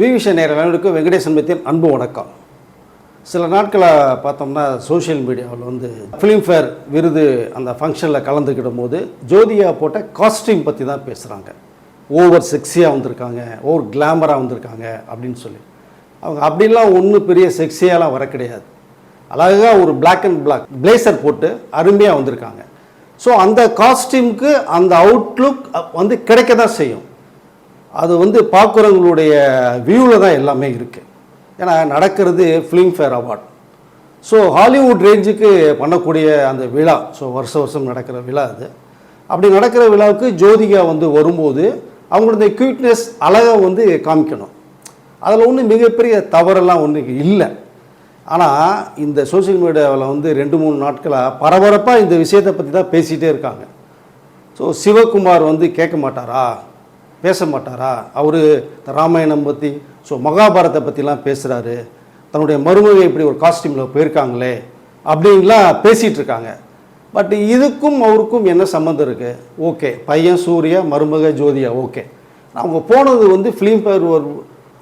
விவிஷ நேரர்களுக்கு வெங்கடேசன் பத்தியின் அன்பு வணக்கம். சில நாட்களாக பார்த்தோம்னா சோஷியல் மீடியாவில் வந்து ஃபிலிம்ஃபேர் விருது அந்த ஃபங்க்ஷனில் கலந்துக்கிடும் போது ஜோதியா போட்ட காஸ்டியூம் பற்றி தான் பேசுகிறாங்க ஓவர் செக்ஸியாக வந்திருக்காங்க ஓவர் கிளாமராக வந்திருக்காங்க அப்படின்னு சொல்லி. அவங்க அப்படிலாம் ஒன்றும் பெரிய செக்ஸியாலாம் வர கிடையாது. அழகாக ஒரு பிளாக் அண்ட் பிளாக் பிளேசர் போட்டு அருமையாக வந்திருக்காங்க. ஸோ அந்த காஸ்டியூம்க்கு அந்த அவுட்லுக் வந்து கிடைக்க தான் செய்யும். அது வந்து பார்க்குறவங்களுடைய வியூவில் தான் எல்லாமே இருக்குது ஏன்னா நடக்கிறது ஃபிலிம்ஃபேர் அவார்ட் ஸோ ஹாலிவுட் ரேஞ்சுக்கு பண்ணக்கூடிய அந்த விழா ஸோ வருஷ வருஷம் நடக்கிற விழா அது. அப்படி நடக்கிற விழாவுக்கு ஜோதிகா வந்து வரும்போது அவங்களுடைய க்யூட்னஸ் அழகாக வந்து காமிக்கணும். அதில் ஒன்றும் மிகப்பெரிய தவறெல்லாம் ஒன்றும் இல்லை. ஆனால் இந்த சோஷியல் மீடியாவில் வந்து ரெண்டு மூணு நாட்களாக பரபரப்பாக இந்த விஷயத்தை பற்றி தான் பேசிகிட்டே இருக்காங்க. ஸோ சிவகுமார் வந்து கேட்க மாட்டாரா? பேச மாட்டாரா அவர் ராமாயணம் பற்றி ஸோ மகாபாரத்தை பற்றிலாம் பேசுகிறாரு தன்னுடைய மருமகை இப்படி ஒரு காஸ்டியூமில் போயிருக்காங்களே அப்படின்லாம் பேசிகிட்டு இருக்காங்க பட் இதுக்கும் அவருக்கும் என்ன சம்மந்தம் இருக்குது ஓகே பையன் சூர்யா மருமக ஜோதியா ஓகே. அவங்க போனது வந்து ஃபிலிம் ஃபேர் ஒரு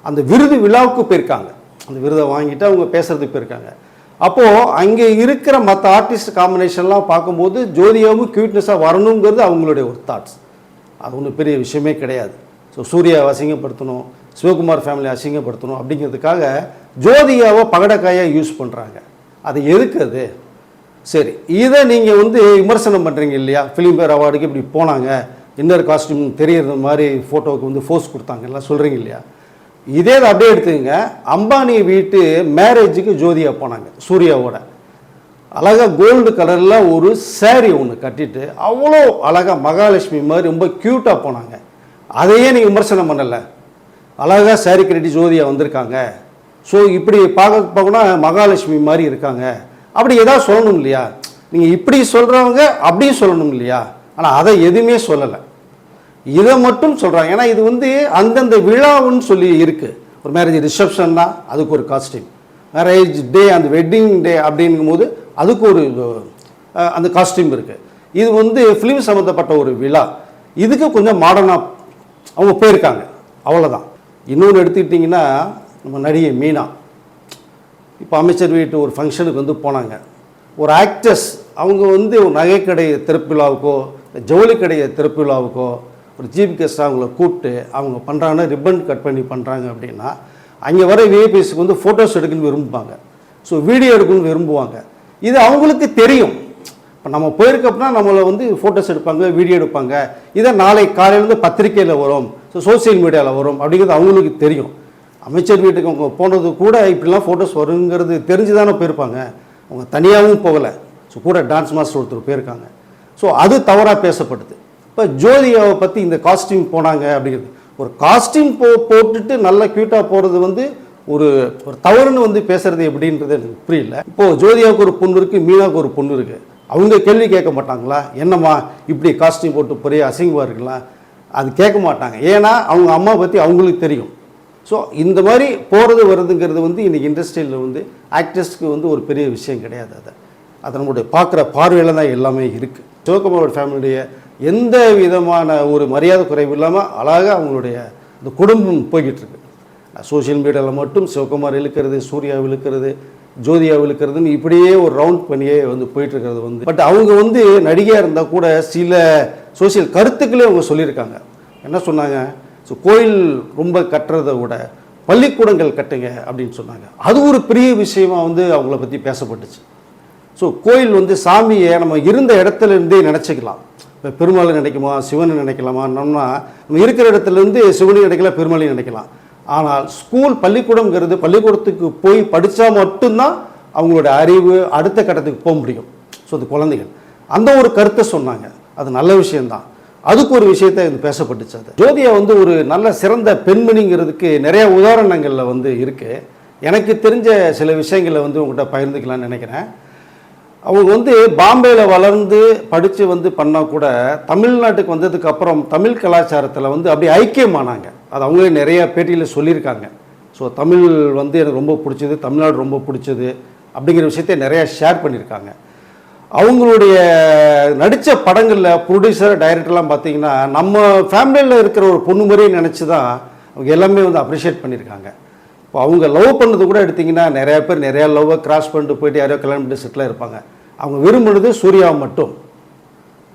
அந்த விருது விழாவுக்கு போயிருக்காங்க. அந்த விருதை வாங்கிட்டு அவங்க பேசுகிறதுக்கு போயிருக்காங்க. அப்போது அங்கே இருக்கிற மற்ற ஆர்டிஸ்ட் காம்பினேஷன்லாம் பார்க்கும்போது ஜோதியாவும் க்யூட்னஸாக வரணுங்கிறது அவங்களுடைய ஒரு தாட்ஸ் அது ஒன்றும் பெரிய விஷயமே கிடையாது. ஸோ சூர்யாவை அசிங்கப்படுத்தணும் சிவகுமார் ஃபேமிலி அசிங்கப்படுத்தணும் அப்படிங்கிறதுக்காக ஜோதியாவை பகடக்காயாக யூஸ் பண்ணுறாங்க அது எதுக்கு அது? சரி இதை நீங்கள் வந்து விமர்சனம் பண்ணுறீங்க இல்லையா? ஃபிலிம்பேர் அவார்டுக்கு இப்படி போனாங்க. இன்னர் காஸ்டியூம் தெரியறது மாதிரி ஃபோட்டோவுக்கு வந்து ஃபோர்ஸ் கொடுத்தாங்க. எல்லாம் சொல்கிறீங்க இல்லையா? இதே அப்படியே எடுத்துக்கங்க. அம்பானி வீட்டு மேரேஜுக்கு ஜோதியா போனாங்க சூர்யாவோட. அழகாக கோல்டு கலரில் ஒரு சேரீ ஒன்று கட்டிட்டு அவ்வளோ அழகாக மகாலட்சுமி மாதிரி ரொம்ப க்யூட்டாக போனாங்க. அதையே நீங்கள் விமர்சனம் பண்ணலை. அழகாக சேரீ கட்டி ஜோதியாக வந்திருக்காங்க. ஸோ இப்படி பார்க்க போனால் மகாலட்சுமி மாதிரி இருக்காங்க. அப்படி ஏதாவது சொல்லணும் இல்லையா? நீங்கள் இப்படி சொல்கிறவங்க அப்படியும் சொல்லணும் இல்லையா? ஆனால் அதை எதுவுமே சொல்லலை. இதை மட்டும் சொல்கிறாங்க ஏன்னா இது வந்து அந்தந்த விழாவுன்னு சொல்லி இருக்குது ஒரு மேரேஜ் ரிசப்ஷன்னா அதுக்கு ஒரு காஸ்டியூம் மேரேஜ் டே அந்த வெட்டிங் டே அப்படிங்கும் போது அதுக்கு ஒரு அந்த காஸ்டியூம் இருக்குது இது வந்து ஃபிலிம் சம்மந்தப்பட்ட ஒரு விழா. இதுக்கு கொஞ்சம் மாடர்னாக அவங்க போயிருக்காங்க. அவ்வளோதான் இன்னொன்று எடுத்துக்கிட்டிங்கன்னா நம்ம நடிகை மீனா. இப்போ அமைச்சர் வீட்டு ஒரு ஃபங்க்ஷனுக்கு வந்து போனாங்க. ஒரு ஆக்டர்ஸ் அவங்க வந்து ஒரு நகைக்கடை திறப்பு விழாவுக்கோ இல்லை ஜவுளி கடையை திறப்பு ஒரு ஜீப் கெஸ்ட் அவங்கள கூப்பிட்டு அவங்க பண்ணுறாங்கன்னா ரிப்பன் கட் பண்ணி பண்ணுறாங்க அப்படின்னா அங்கே வர விஐபிஎஸ்க்கு வந்து ஃபோட்டோஸ் எடுக்கணும்னு விரும்புவாங்க. ஸோ வீடியோ எடுக்கணும்னு விரும்புவாங்க. இது அவங்களுக்கு தெரியும். இப்போ நம்ம போயிருக்கப்பனா நம்மளை வந்து ஃபோட்டோஸ் எடுப்பாங்க வீடியோ எடுப்பாங்க. இதை நாளை காலையிலேருந்து பத்திரிக்கையில் வரும். ஸோ சோசியல் மீடியாவில் வரும். அப்படிங்கிறது அவங்களுக்கு தெரியும். அமைச்சர் வீட்டுக்கு அவங்க போனது கூட இப்படிலாம் ஃபோட்டோஸ் வருங்கிறது தெரிஞ்சு தானே போயிருப்பாங்க. அவங்க தனியாகவும் போகலை. ஸோ கூட டான்ஸ் மாஸ்டர் ஒருத்தர் போயிருக்காங்க. ஸோ அது தவறாக பேசப்படுது இப்போ ஜோதியாவை பற்றி இந்த காஸ்டியூம் போனாங்க அப்படிங்கிறது. ஒரு காஸ்டியூம் போ போட்டுட்டு நல்லா க்யூட்டாக போகிறது வந்து ஒரு ஒரு தவறுன்னு வந்து பேசுறது எப்படின்றது எனக்கு புரியல. இப்போது ஜோதியாவுக்கு ஒரு பொண்ணு இருக்குது மீனாவுக்கு ஒரு பொண்ணு இருக்குது அவங்க கேள்வி கேட்க மாட்டாங்களா? என்னம்மா இப்படி காஸ்டியூம் போட்டு பெரிய அசிங்கமாக இருக்கலாம்? அது கேட்க மாட்டாங்க. ஏன்னா அவங்க அம்மா பற்றி அவங்களுக்கு தெரியும். ஸோ இந்த மாதிரி போகிறது வருதுங்கிறது வந்து இன்றைக்கி இண்டஸ்ட்ரியில் வந்து ஆக்டர்ஸ்க்கு வந்து ஒரு பெரிய விஷயம் கிடையாது அதை. அதை நம்மளுடைய பார்க்குற பார்வையில் தான் எல்லாமே இருக்குது சிவகுமாரோட ஃபேமிலியுடைய எந்த விதமான ஒரு மரியாதை குறைவு இல்லாமல் அழகாக அவங்களுடைய இந்த குடும்பம் போய்கிட்டு இருக்கு சோஷியல் மீடியாவில் மட்டும் சிவகுமார் இழுக்கிறது சூர்யா இழுக்கிறது ஜோதியா இழுக்கிறதுன்னு இப்படியே ஒரு ரவுண்ட் பண்ணியே வந்து போயிட்டுருக்கிறது வந்து. பட் அவங்க வந்து நடிகையாக இருந்தால் கூட சில சோஷியல் கருத்துக்களே அவங்க சொல்லியிருக்காங்க. என்ன சொன்னாங்க? ஸோ கோயில் ரொம்ப கட்டுறதை விட பள்ளிக்கூடங்கள் கட்டுங்க அப்படின்னு சொன்னாங்க. அது ஒரு பெரிய விஷயமா வந்து அவங்கள பற்றி பேசப்பட்டுச்சு. ஸோ கோயில் வந்து சாமியை நம்ம இருந்த இடத்துல இருந்தே நினச்சிக்கலாம். இப்போ பெருமாளை நினைக்குமா சிவனை நினைக்கலாமா? நம்ம நம்ம இருக்கிற இடத்துலேருந்து சிவனையும் நினைக்கலாம் பெருமாளையும் நினைக்கலாம். ஆனால் ஸ்கூல் பள்ளிக்கூடங்கிறது பள்ளிக்கூடத்துக்கு போய் படித்தா மட்டும்தான் அவங்களோட அறிவு அடுத்த கட்டத்துக்கு போக முடியும். ஸோ அது குழந்தைகள். அந்த ஒரு கருத்தை சொன்னாங்க. அது நல்ல விஷயந்தான் அதுக்கு ஒரு விஷயத்தை இது பேசப்பட்டுச்சு அது. ஜோதியா வந்து ஒரு நல்ல சிறந்த பெண்மணிங்கிறதுக்கு நிறைய உதாரணங்களில் வந்து இருக்குது எனக்கு தெரிஞ்ச சில விஷயங்களை வந்து உங்கள்கிட்ட பகிர்ந்துக்கலாம்னு நினைக்கிறேன். அவங்க வந்து பாம்பேயில் வளர்ந்து படித்து வந்து பண்ணால் கூட தமிழ்நாட்டுக்கு வந்ததுக்கு அப்புறம் தமிழ் கலாச்சாரத்தில் வந்து அப்படியே ஐக்கியமானாங்க. அது அவங்களே நிறைய பேட்டியில் சொல்லியிருக்காங்க. ஸோ தமிழ் வந்து எனக்கு ரொம்ப பிடிச்சது தமிழ்நாடு ரொம்ப பிடிச்சது அப்படிங்கிற விஷயத்தை நிறையா ஷேர் பண்ணியிருக்காங்க. அவங்களுடைய நடித்த படங்களில் ப்ரொடியூசர் டைரக்டர்லாம் பார்த்தீங்கன்னா நம்ம ஃபேமிலியில் இருக்கிற ஒரு பொண்ணு மாதிரியே நினச்சி தான் அவங்க எல்லாமே வந்து அப்ரிஷியேட் பண்ணியிருக்காங்க. இப்போ அவங்க லவ் பண்ணது கூட எடுத்திங்கன்னா நிறையா பேர் நிறையா லவ்வை கிராஸ் பண்ணிட்டு போயிட்டு யாரோ கல்யாணம் பண்ணிட்டு செட்டில் இருப்பாங்க அவங்க விரும்புனது சூர்யாவை மட்டும்.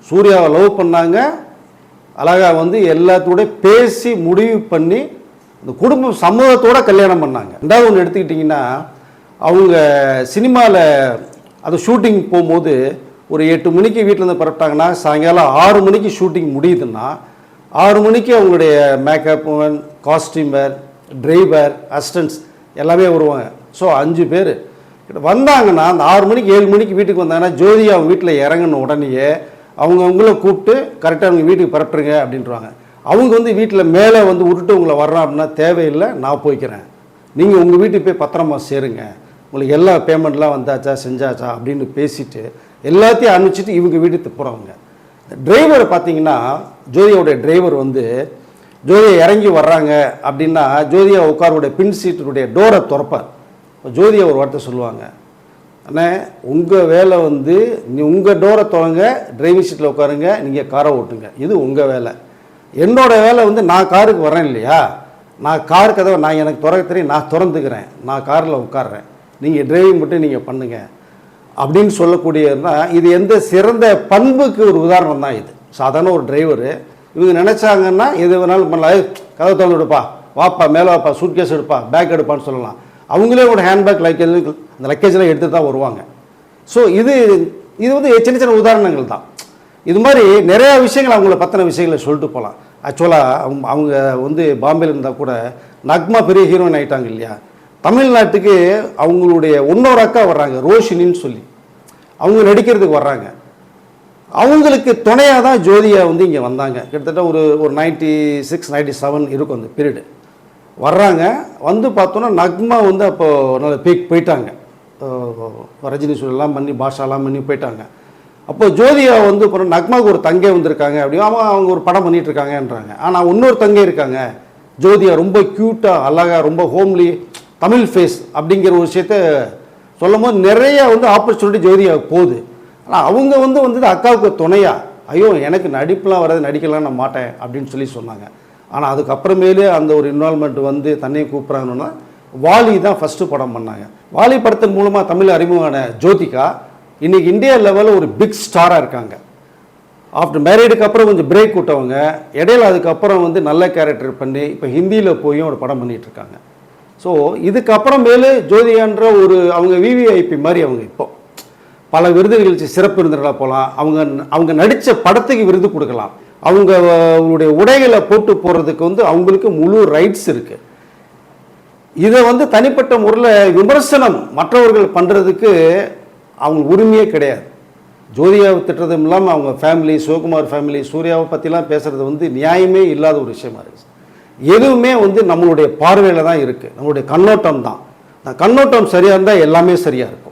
சூர்யாவை லவ் பண்ணாங்க. அழகா வந்து எல்லாத்தோட பேசி முடிவு பண்ணி இந்த குடும்பம் சமூகத்தோட கல்யாணம் பண்ணாங்க. ரெண்டாவது ஒன்று எடுத்துக்கிட்டிங்கன்னா அவங்க சினிமாவில் அது ஷூட்டிங் போகும்போது ஒரு எட்டு மணிக்கு வீட்டிலேருந்து புறப்பட்டாங்கன்னா சாயங்காலம் ஆறு மணிக்கு ஷூட்டிங் முடியுதுன்னா ஆறு மணிக்கு அவங்களுடைய மேக்கப் காஸ்டியூமர் டிரைவர் அசிஸ்டன்ட்ஸ் எல்லாமே வருவாங்க. ஸோ அஞ்சு பேர். வந்தாங்கன்னா அந்த ஆறு மணிக்கு ஏழு மணிக்கு வீட்டுக்கு வந்தாங்கன்னா ஜோதி அவங்க வீட்டில் இறங்கின உடனேயே அவங்க அவங்கள கூப்பிட்டு கரெக்டாக அவங்க வீட்டுக்கு பரப்புறங்க அப்படின்றாங்க. அவங்க வந்து வீட்டில் மேலே வந்து விட்டுட்டு உங்களை வர்றோம் அப்படின்னா தேவையில்லை நான் போய்க்கிறேன். நீங்கள் உங்கள் வீட்டுக்கு போய் பத்திரமா சேருங்க. உங்களுக்கு எல்லா பேமெண்ட்லாம் வந்தாச்சா செஞ்சாச்சா? அப்படின்னு பேசிவிட்டு எல்லாத்தையும் அனுப்பிச்சிட்டு இவங்க வீட்டுக்கு போகிறவங்க டிரைவர் பார்த்தீங்கன்னா ஜோதியோடைய டிரைவர் வந்து ஜோதியை இறங்கி வர்றாங்க அப்படின்னா ஜோதியா உட்காருடைய பின் சீட்டுடைய டோரை திறப்பார். ஜோதியா ஒரு வார்த்தை சொல்லுவாங்க. அண்ணே உங்கள் வேலை வந்து நீ உங்கள் டோரை தொடங்க டிரைவிங் சீட்டில் உட்காருங்க நீங்கள் காரை ஓட்டுங்க. இது உங்கள் வேலை. என்னோட வேலை வந்து நான் காருக்கு வரேன் இல்லையா? நான் கார் கதவை நான் எனக்கு திறக்க தெரியும் நான் திறந்துக்கிறேன். நான் காரில் உட்கார்றேன். நீங்கள் டிரைவிங் மட்டும் நீங்கள் பண்ணுங்கள் அப்படின்னு சொல்லக்கூடியதுனா இது எந்த சிறந்த பண்புக்கு ஒரு உதாரணம் தான் இது. சாதாரண ஒரு டிரைவரு இவங்க நினச்சாங்கன்னா எது வேணாலும் பண்ணலாம். ஏய், கதவை எடுப்பா விடுப்பா. வாப்பா மேலே வாப்பா சூட்கேஸ் எடுப்பா பேக் எடுப்பான்னு சொல்லலாம். அவங்களே ஒரு ஹேண்ட்பேக் லக்கேஜ் அந்த லக்கேஜெலாம் எடுத்து தான் வருவாங்க. ஸோ இது இது வந்து சின்ன சின்ன உதாரணங்கள் தான். இது மாதிரி நிறையா விஷயங்கள் அவங்கள பற்றின விஷயங்களை சொல்லிட்டு போகலாம். ஆக்சுவலாக அவங்க அவங்க வந்து பாம்பேல இருந்தால் கூட நக்மா பெரிய ஹீரோயின் ஆகிட்டாங்க இல்லையா? தமிழ்நாட்டுக்கு அவங்களுடைய இன்னொரு அக்கா வர்றாங்க ரோஷினின்னு சொல்லி. அவங்க நடிக்கிறதுக்கு வர்றாங்க. அவங்களுக்கு துணையாக தான் ஜோதியா வந்து இங்கே வந்தாங்க. கிட்டத்தட்ட ஒரு ஒரு நைன்டி சிக்ஸ் நைன்டி செவன் இருக்கும் அந்த பீரியடு வர்றாங்க. வந்து பார்த்தோன்னா நக்மா வந்து அப்போது நல்ல பீக் போயிட்டாங்க. ரஜினி சூழலாம் பண்ணி பாஷாலாம் பண்ணி போயிட்டாங்க. அப்போ ஜோதியா வந்து அப்புறம் நக்மாவுக்கு ஒரு தங்கை வந்திருக்காங்க அப்படி ஆமாம் அவங்க ஒரு படம் பண்ணிகிட்ருக்காங்கன்றாங்க ஆனால் இன்னொரு தங்கை இருக்காங்க. ஜோதியா ரொம்ப க்யூட்டாக அழகா ரொம்ப ஹோம்லி தமிழ் ஃபேஸ் அப்படிங்கிற ஒரு விஷயத்த சொல்லும் போது நிறைய வந்து ஆப்பர்ச்சுனிட்டி ஜோதியாவுக்கு போகுது. ஆனால் அவங்க வந்து வந்தது அக்காவுக்கு துணையா? ஐயோ எனக்கு நடிப்புலாம் வராது நடிக்கலாம் நான் மாட்டேன் அப்படின்னு சொல்லி சொன்னாங்க. ஆனால் அதுக்கப்புறமேலே அந்த ஒரு இன்வால்மெண்ட் வந்து தன்னையை கூப்பிட்றாங்கன்னா வாலி தான் ஃபஸ்ட்டு படம் பண்ணாங்க. வாலி படத்தின் மூலமாக தமிழ் அறிமுகமான ஜோதிகா இன்றைக்கி இந்தியா லெவலில் ஒரு பிக் ஸ்டாராக இருக்காங்க. ஆஃப்டர் மேரீடுக்கு அப்புறம் கொஞ்சம் பிரேக் விட்டவங்க இடையில அதுக்கப்புறம் வந்து நல்ல கேரக்டர் பண்ணி இப்போ ஹிந்தியில் போயும் ஒரு படம் பண்ணிகிட்ருக்காங்க ஸோ ஸோ இதுக்கப்புறமேலு ஜோதிகான்ற ஒரு அவங்க விவிஐபி மாதிரி அவங்க இப்போ. பல விருது நிகழ்ச்சி சிறப்பு விருந்தினராக போகலாம் அவங்க அவங்க நடித்த படத்துக்கு விருது கொடுக்கலாம். அவங்க அவங்களுடைய உடைகளை போட்டு போகிறதுக்கு வந்து அவங்களுக்கு முழு ரைட்ஸ் இருக்குது இதை வந்து தனிப்பட்ட முறையில் விமர்சனம் மற்றவர்கள் பண்ணுறதுக்கு அவங்க உரிமையே கிடையாது. ஜோதியாவை திட்டுறதும் இல்லாமல் அவங்க ஃபேமிலி சிவகுமார் ஃபேமிலி சூர்யாவை பற்றிலாம் பேசுகிறது வந்து நியாயமே இல்லாத ஒரு விஷயமா இருக்குது எதுவுமே வந்து நம்மளுடைய பார்வையில் தான் இருக்குது நம்மளுடைய கண்ணோட்டம் தான். கண்ணோட்டம் சரியாக இருந்தால் எல்லாமே சரியாக இருக்கும்.